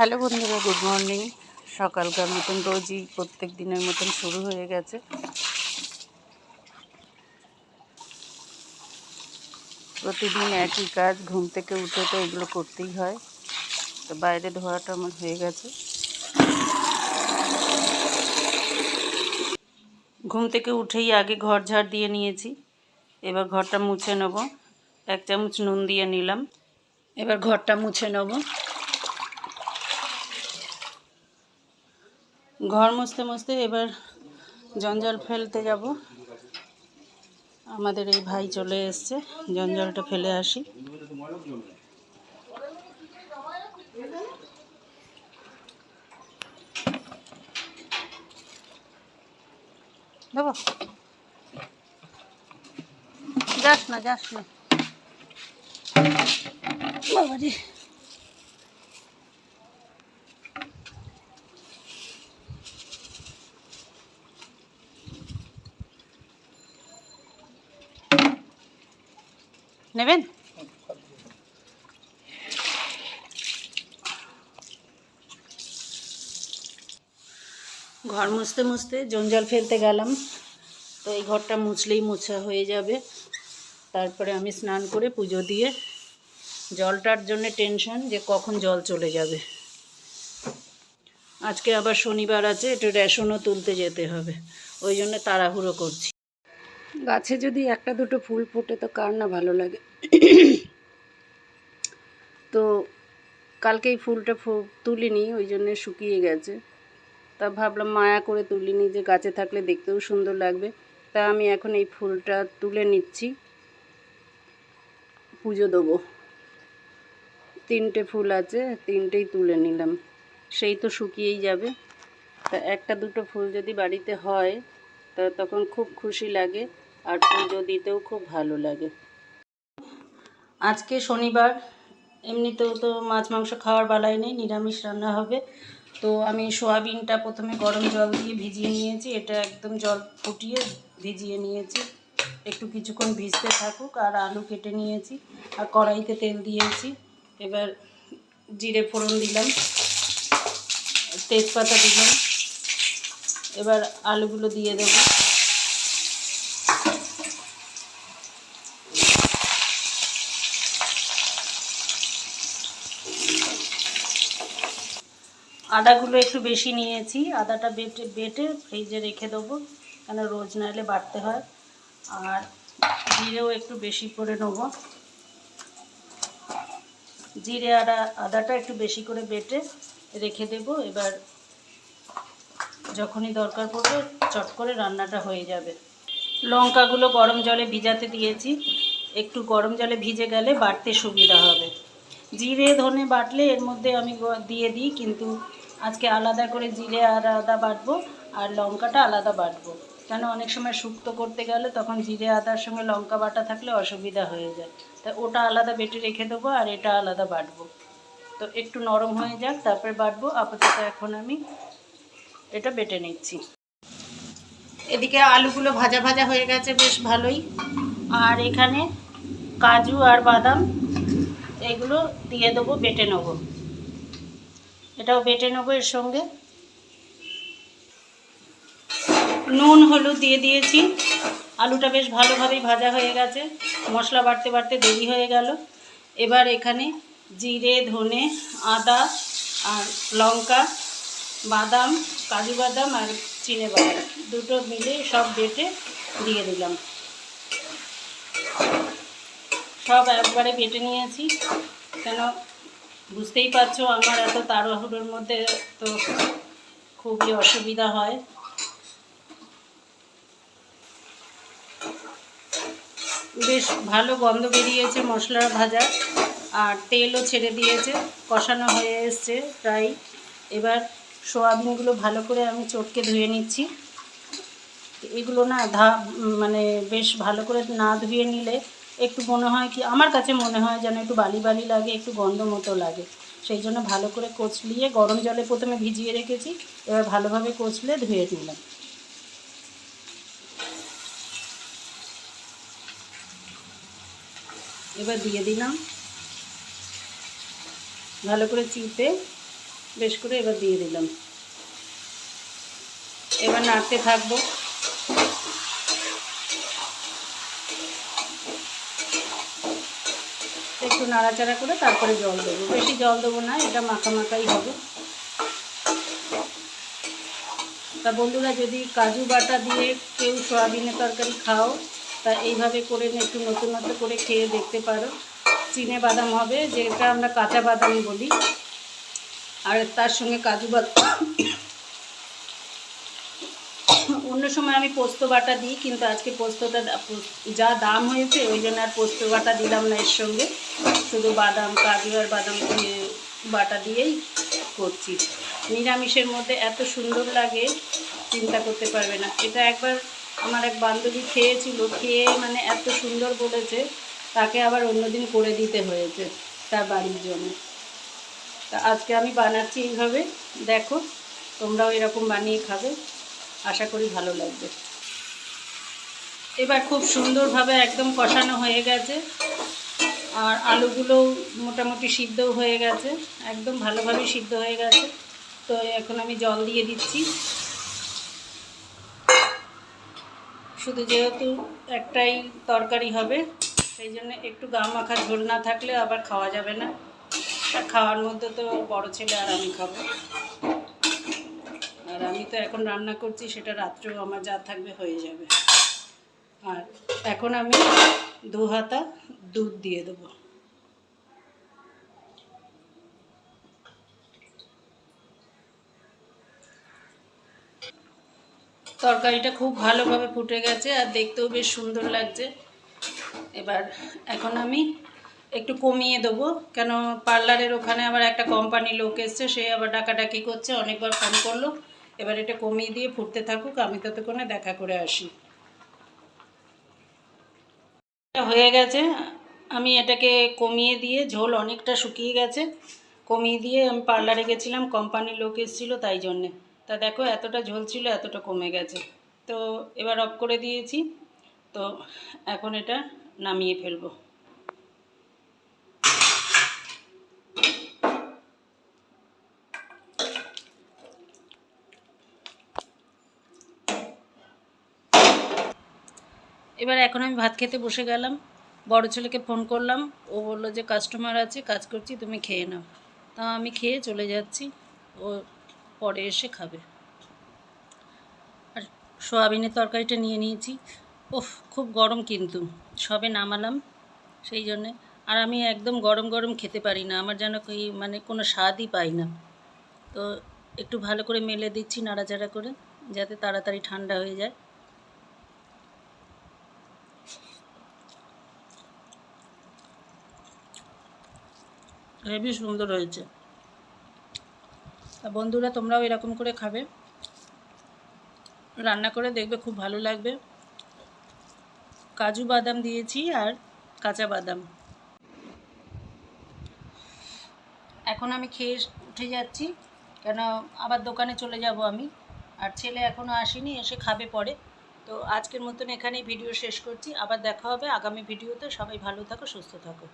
Hello বন্ধুরা, good morning. সকালকার মতন রোজই প্রত্যেক দিনের মতন শুরু হয়ে গেছে। প্রতিদিন একই কাজ, ঘুম থেকে উঠে তো এগুলো করতেই হয়। তো বাইরে ধোয়াটা আমার হয়ে গেছে। ঘুম থেকে উঠেই আগে ঘর ঝাড় দিয়ে নিয়েছি। এবার ঘরটা মুছে নেব। এক চামচ নুন দিয়ে নিলাম। এবার ঘরটা মুছে নেব। ঘর মুছতে মুছতে এবার জঞ্জাল ফেলতে যাব। আমাদের এই ভাই চলে এসছে। জঞ্জালটা ফেলে আসি। দেবো? যাস না যাস না। বাবারে। নেবেন? ঘর মুছতে মুছতে জঞ্জাল ফেলতে গেলাম। তো এই ঘরটা মুছলেই মোছা হয়ে যাবে। তারপরে আমি স্নান করে পুজো দিয়ে জলটার জন্য টেনশন যে কখন জল চলে যাবে। আজকে আবার শনিবার আছে, একটু রেশনও তুলতে যেতে হবে। ওই জন্য তাড়াহুড়ো করছি। গাছে যদি একটা দুটো ফুল ফোটে তো কার না ভালো লাগে? তো কালকেই ফুলটা তুলিনি, ওই জন্যে শুকিয়ে গেছে। তা ভাবলাম মায়া করে তুলিনি যে গাছে থাকলে দেখতেও সুন্দর লাগবে। তা আমি এখন এই ফুলটা তুলে নিচ্ছি। পুজো দেবো। তিনটে ফুল আছে, তিনটেই তুলে নিলাম। সেই তো শুকিয়েই যাবে। তা একটা দুটো ফুল যদি বাড়িতে হয় তা তখন খুব খুশি লাগে আর পুজো দিতেও খুব ভালো লাগে। আজকে শনিবার, এমনিতেও তো মাছ, মাংস খাওয়ার বালাই নেই, নিরামিষ রান্না হবে। তো আমি সোয়াবিনটা প্রথমে গরম জল দিয়ে ভিজিয়ে নিয়েছি, এটা একদম জল ফুটিয়ে ভিজিয়ে নিয়েছি। একটু কিছুক্ষণ ভিজতে থাকুক আর আলু কেটে নিয়েছি আর কড়াইতে তেল দিয়েছি। এবার জিরে ফোড়ন দিলাম, তেজপাতা দিলাম। এবার আলুগুলো দিয়ে দেবো। আদাগুলো একটু বেশি নিয়েছি, আদাটা বেটে বেটে ফ্রিজে রেখে দেবো, কেন রোজ নাহলে বাড়তে হয়। আর জিরেও একটু বেশি করে নেব। জিরে আদা আদাটা একটু বেশি করে বেটে রেখে দেব। এবার যখনই দরকার পড়বে চট করে রান্নাটা হয়ে যাবে। লঙ্কাগুলো গরম জলে ভিজাতে দিয়েছি। একটু গরম জলে ভিজে গেলে বাটতে সুবিধা হবে। জিরে, ধনে বাটলে এর মধ্যে আমি দিয়ে দিই, কিন্তু আজকে আলাদা করে জিরে আর আদা বাটবো আর লঙ্কাটা আলাদা বাটবো। কেন অনেক সময় শুক্তো করতে গেলে তখন জিরে, আদার সঙ্গে লঙ্কা বাটা থাকলে অসুবিধা হয়ে যায়। তা ওটা আলাদা বেটে রেখে দেবো আর এটা আলাদা বাটবো। তো একটু নরম হয়ে যাক, তারপরে বাটবো। আপাতত এখন আমি এটা বেটে নিচ্ছি। এদিকে আলুগুলো ভাজা ভাজা হয়ে গেছে বেশ ভালোই। আর এখানে কাজু আর বাদাম এগুলো দিয়ে দেবো বেটে নেব। এটাও বেটে নেব এর সঙ্গে। নুন হলুদ দিয়ে দিয়েছি। আলুটা বেশ ভালোভাবেই ভাজা হয়ে গেছে। মশলা বাড়তে বাড়তে দেরি হয়ে গেল। এবার এখানে জিরে ধনে আদা আর লঙ্কা বাদাম কাজু বাদাম আর চিনে বাদাম। দুটো মিলে সব বেটে দিয়ে দিলাম। সব একবারে বেটে নিয়েছি। কেন বুঝতেই পারছ, আমার এত তাড়াহুড়োর মধ্যে তো খুবই অসুবিধা হয়। বেশ ভালো গন্ধ বেরিয়েছে মশলা ভাজা। আর তেলও ছেড়ে দিয়েছে, কষানো হয়ে এসছে প্রায়। এবার সোয়াবিনগুলো ভালো করে আমি চটকে ধুয়ে নিচ্ছি। এগুলো না ধা মানে বেশ ভালো করে না ধুয়ে নিলে একটু মনে হয় কি, আমার কাছে মনে হয় যেন একটু বালি বালি লাগে, একটু গন্ধ মতো লাগে। সেই জন্য ভালো করে কচলিয়ে, গরম জলে প্রথমে ভিজিয়ে রেখেছি, এবার ভালোভাবে কচলে ধুয়ে নিলাম। এবার দিয়ে দিলাম। ভালো করে চিপে বেশ করে এবার দিয়ে দিলাম। এবার নাড়তে থাকব। একটু নাড়াচাড়া করে তারপরে জল দেবো। বেশি জল দেবো না, এটা মাখা মাখাই হবে। তা বন্ধুরা, যদি কাজু বাটা দিয়ে কেউ সয়াবিনের তরকারি খাও, তা এইভাবে করে একটু নতুন নতুন করে খেয়ে দেখতে পারো। চিনে বাদাম হবে, যেটা আমরা কাঁচা বাদাম বলি। আর তার সঙ্গে কাজু বাদাম অন্য সময় আমি পোস্ত বাটা দিই, কিন্তু আজকে পোস্তটা যা দাম হয়েছে, ওই জন্য আর পোস্ত বাটা দিলাম না এর সঙ্গে। শুধু বাদাম, কাজু আর বাদাম বাটা দিয়েই করছি। নিরামিষের মধ্যে এত সুন্দর লাগে, চিন্তা করতে পারবে না। এটা একবার আমার এক বান্ধবী খেয়েছিল, খেয়ে মানে এত সুন্দর বলেছে, তাকে আবার অন্যদিন করে দিতে হয়েছে তার বাড়ির জন্য। তা আজকে আমি বানাচ্ছি এইভাবে। দেখো, তোমরাও এরকম বানিয়ে খাবে। আশা করি ভালো লাগবে। এবার খুব সুন্দরভাবে একদম কষানো হয়ে গেছে। আর আলুগুলো মোটামুটি সিদ্ধ হয়ে গেছে। একদম ভালোভাবে সিদ্ধ হয়ে গেছে। তো এখন আমি জল দিয়ে দিচ্ছি। শুধু যেহেতু একটাই তরকারি হবে, সেই জন্য একটু গা মাখা ঝোল না থাকলে আবার খাওয়া যাবে না। খাওয়ার মধ্যে তো বড় ছেলে আর আমি খাব। আর আমি তো এখন রান্না করছি, সেটা রাত্রেও আমার যা থাকবে হয়ে যাবে। আর এখন আমি দু হাতা দুধ দিয়ে দেবো। তরকারিটা খুব ভালোভাবে ফুটে গেছে আর দেখতেও বেশ সুন্দর লাগছে। এবার এখন আমি একটু কমিয়ে দেবো। কেন পার্লারের ওখানে আবার একটা কোম্পানি লোক এসছে, সে আবার ডাকাডাকি করছে, অনেকবার ফোন করল। এবার এটা কমিয়ে দিয়ে ফুটতে থাকুক, আমি ততক্ষণে দেখা করে আসি। হয়ে গেছে। আমি এটাকে কমিয়ে দিয়ে, ঝোল অনেকটা শুকিয়ে গেছে। কমিয়ে দিয়ে আমি পার্লারে গেছিলাম কোম্পানির লোক এসেছিল তাই জন্যে। তা দেখো, এতটা ঝোল ছিল, এতটা কমে গেছে। তো এবার অফ করে দিয়েছি। তো এখন এটা নামিয়ে ফেলব। এবার এখন আমি ভাত খেতে বসে গেলাম। বড় ছেলেকে ফোন করলাম। ও বলল যে কাস্টমার আছে, কাজ করছি, তুমি খেয়ে নাও। তা আমি খেয়ে চলে যাচ্ছি। ও পরে এসে খাবে। আর সোয়াবিনের তরকারিটা নিয়ে নিয়েছি। ওফ খুব গরম কিন্তু। সবে নামালাম, সেই জন্যে। আর আমি একদম গরম গরম খেতে পারি না। আমার যেন কি মানে কোনো স্বাদই পাই না। তো একটু ভালো করে মেলে দিচ্ছি, নাড়াচাড়া করে, যাতে তাড়াতাড়ি ঠান্ডা হয়ে যায়। হেবি সুন্দর হয়েছে। বন্ধুরা, তোমরাও এরকম করে খাবে। রান্না করে দেখবে খুব ভালো লাগবে। কাজু বাদাম দিয়েছি আর কাঁচা বাদাম। এখন আমি খেয়ে উঠে যাচ্ছি। কেন, আবার দোকানে চলে যাব আমি। আর ছেলে এখনও আসেনি, এসে খাবে পরে। তো আজকের মতন এখানেই ভিডিও শেষ করছি। আবার দেখা হবে আগামী ভিডিওতে সবাই ভালো থাকো, সুস্থ থাকো।